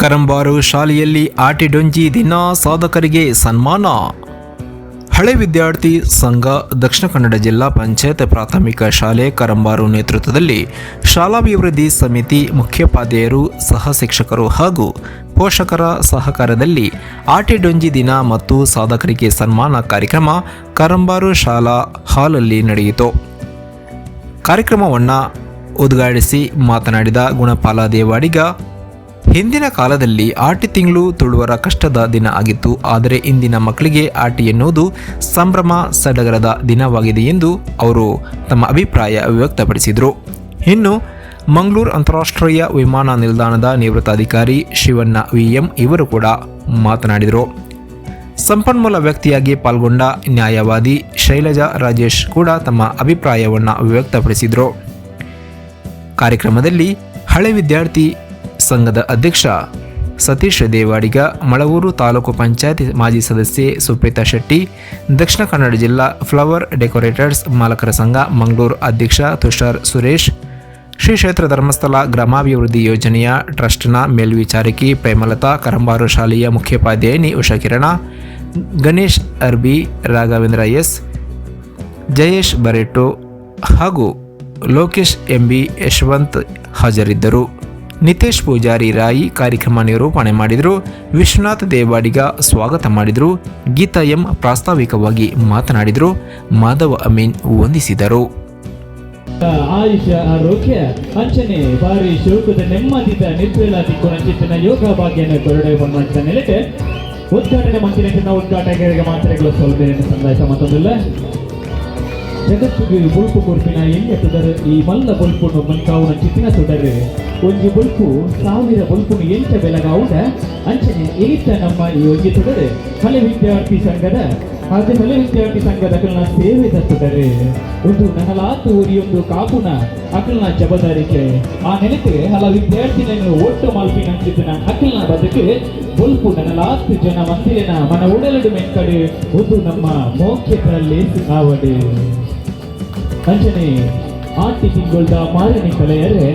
ಕರಂಬಾರು ಶಾಲೆಯಲ್ಲಿ ಆಟಿಡೊಂಜಿ ದಿನ ಸಾಧಕರಿಗೆ ಸನ್ಮಾನ. ಹಳೆ ವಿದ್ಯಾರ್ಥಿ ಸಂಘ, ದಕ್ಷಿಣ ಕನ್ನಡ ಜಿಲ್ಲಾ ಪಂಚಾಯತ್ ಪ್ರಾಥಮಿಕ ಶಾಲೆ ಕರಂಬಾರು ನೇತೃತ್ವದಲ್ಲಿ ಶಾಲಾಭಿವೃದ್ಧಿ ಸಮಿತಿ ಮುಖ್ಯೋಪಾಧ್ಯಾಯರು ಸಹ ಶಿಕ್ಷಕರು ಹಾಗೂ ಪೋಷಕರ ಸಹಕಾರದಲ್ಲಿ ಆಟಿಡೊಂಜಿ ದಿನ ಮತ್ತು ಸಾಧಕರಿಗೆ ಸನ್ಮಾನ ಕಾರ್ಯಕ್ರಮ ಕರಂಬಾರು ಶಾಲಾ ಹಾಲಲ್ಲಿ ನಡೆಯಿತು. ಕಾರ್ಯಕ್ರಮವನ್ನು ಉದ್ಘಾಟಿಸಿ ಮಾತನಾಡಿದ ಗುಣಪಾಲ ದೇವಾಡಿಗ ಹಿಂದಿನ ಕಾಲದಲ್ಲಿ ಆಟಿ ತಿಂಗಳು ತುಳುವರ ಕಷ್ಟದ ದಿನ ಆಗಿತ್ತು. ಆದರೆ ಇಂದಿನ ಮಕ್ಕಳಿಗೆ ಆಟಿ ಎನ್ನುವುದು ಸಂಭ್ರಮ ಸಡಗರದ ದಿನವಾಗಿದೆ ಎಂದು ಅವರು ತಮ್ಮ ಅಭಿಪ್ರಾಯ ವ್ಯಕ್ತಪಡಿಸಿದರು. ಇನ್ನು ಮಂಗಳೂರು ಅಂತಾರಾಷ್ಟ್ರೀಯ ವಿಮಾನ ನಿಲ್ದಾಣದ ನಿವೃತ್ತ ಅಧಿಕಾರಿ ಶಿವಣ್ಣ ವಿಎಂ ಇವರು ಕೂಡ ಮಾತನಾಡಿದರು. ಸಂಪನ್ಮೂಲ ವ್ಯಕ್ತಿಯಾಗಿ ಪಾಲ್ಗೊಂಡ ನ್ಯಾಯವಾದಿ ಶೈಲಜಾ ರಾಜೇಶ್ ಕೂಡ ತಮ್ಮ ಅಭಿಪ್ರಾಯವನ್ನು ವ್ಯಕ್ತಪಡಿಸಿದರು. ಕಾರ್ಯಕ್ರಮದಲ್ಲಿ ಹಳೆ ವಿದ್ಯಾರ್ಥಿ ಸಂಘದ ಅಧ್ಯಕ್ಷ ಸತೀಶ್ ದೇವಾಡಿಗ, ಮಳವೂರು ತಾಲೂಕು ಪಂಚಾಯತ್ ಮಾಜಿ ಸದಸ್ಯೆ ಸುಪ್ರೀತಾ ಶೆಟ್ಟಿ, ದಕ್ಷಿಣ ಕನ್ನಡ ಜಿಲ್ಲಾ ಫ್ಲವರ್ ಡೆಕೋರೇಟರ್ಸ್ ಮಾಲಕರ ಸಂಘ ಮಂಗಳೂರು ಅಧ್ಯಕ್ಷ ತುಷಾರ್ ಸುರೇಶ್, ಶ್ರೀ ಕ್ಷೇತ್ರ ಧರ್ಮಸ್ಥಳ ಗ್ರಾಮಾಭಿವೃದ್ಧಿ ಯೋಜನೆಯ ಟ್ರಸ್ಟ್ನ ಮೇಲ್ವಿಚಾರಕಿ ಪ್ರೇಮಲತಾ, ಕರಂಬಾರು ಶಾಲೆಯ ಮುಖ್ಯೋಪಾಧ್ಯಾಯಿನಿ ಉಷಾ ಕಿರಣ ಗಣೇಶ್ ಅರ್ಬಿ, ರಾಘವೇಂದ್ರ ಎಸ್, ಜಯೇಶ್ ಬರೆಟೋ ಹಾಗೂ ಲೋಕೇಶ್ ಎಂಬಿ ಯಶವಂತ್ ಹಾಜರಿದ್ದರು. ನಿತೇಶ್ ಪೂಜಾರಿ ರಾಯಿ ಕಾರ್ಯಕ್ರಮ ನಿರೂಪಣೆ ಮಾಡಿದರು. ವಿಶ್ವನಾಥ್ ದೇವಾಡಿಗ ಸ್ವಾಗತ ಮಾಡಿದರು. ಗೀತಾ ಎಂ ಪ್ರಾಸ್ತಾವಿಕವಾಗಿ ಮಾತನಾಡಿದರು. ಮಾಧವ ಅಮೀನ್ ವಂದಿಸಿದರು. ಆಯುಷ ಆರೋಗ್ಯ, ಅಂಚನೆ ಬಾರಿ ಶೋಕದ ನೆಮ್ಮದಿದ ದಿಕ್ಕು ದಿಕ್ಕುನ ಯೋಗ ಭಾಗ್ಯನ ಕೊರಡೆ ಬಂದ ನೆಲೆಗೆ ಉದ್ಘಾಟನೆ ಮಂತ್ರಿನ ಉದ್ಘಾಟನೆಗೆ ಮಾತ್ರೆಗಳು ಸೌಲಭ್ಯ ಸಂದೇಶ ಮತ್ತೊಂದಿಲ್ಲ. ಜಗತ್ತಿಗೆ ಬುಲ್ಪು ಕೊರ್ಪಿನ ಎಣ್ಣೆತ್ತದರ ಈ ಮಲ್ಲ ಬುಲ್ಪುನು ಮಂಕಾವುನ ಚಿತ್ತಿನ ತೊಡರೆ ಒಂಜಿ ಬುಲ್ಪು ಸಾವಿರ ಬುಲ್ಪುನು ಎಂಟ ಬೆಲಗಾವುದ? ಅಂಚನೆ ಏತ ನಮ್ಮ ಈ ಒಂಜಿ ತೊಡರೆ ಹಳೆ ವಿದ್ಯಾರ್ಥಿ ಸಂಘದ, ಹಾಗೆ ಹಳೆ ವಿದ್ಯಾರ್ಥಿ ಸಂಘದ ಅಕಲ್ನ ಸೇವೆ ತತ್ತುಡರೆ ಒಂದು ನಹಲಾತು ಒಂದು ಕಾಪುನ ಅಕಲ್ನ ಜವಾಬ್ದಾರಿಕೆ ಆ ನೆಲಕ್ಕೆ ಹಲ ವಿದ್ಯಾರ್ಥಿನನ್ನು ಒಟ್ಟು ಮಾಲ್ಪಿನ ಅಂಚಿತ್ತಿನ ಅಕಲ್ನ ಬದುಕು ಬುಲ್ಪು ನನಲಾತು ಜನ ಮಂದಿರನ ಮನ ಉಡಲಡು ಮೆಂಕಡೆ ಒಂದು ನಮ್ಮ ಮೋಖ್ಯದಲ್ಲಿ ಆವಡೆ ಅಂಚನೆ ಆಟಿ ತಿಂಗೊಳ್ದ ಮಾರಿನಿ ಕಲೆಯರೆ.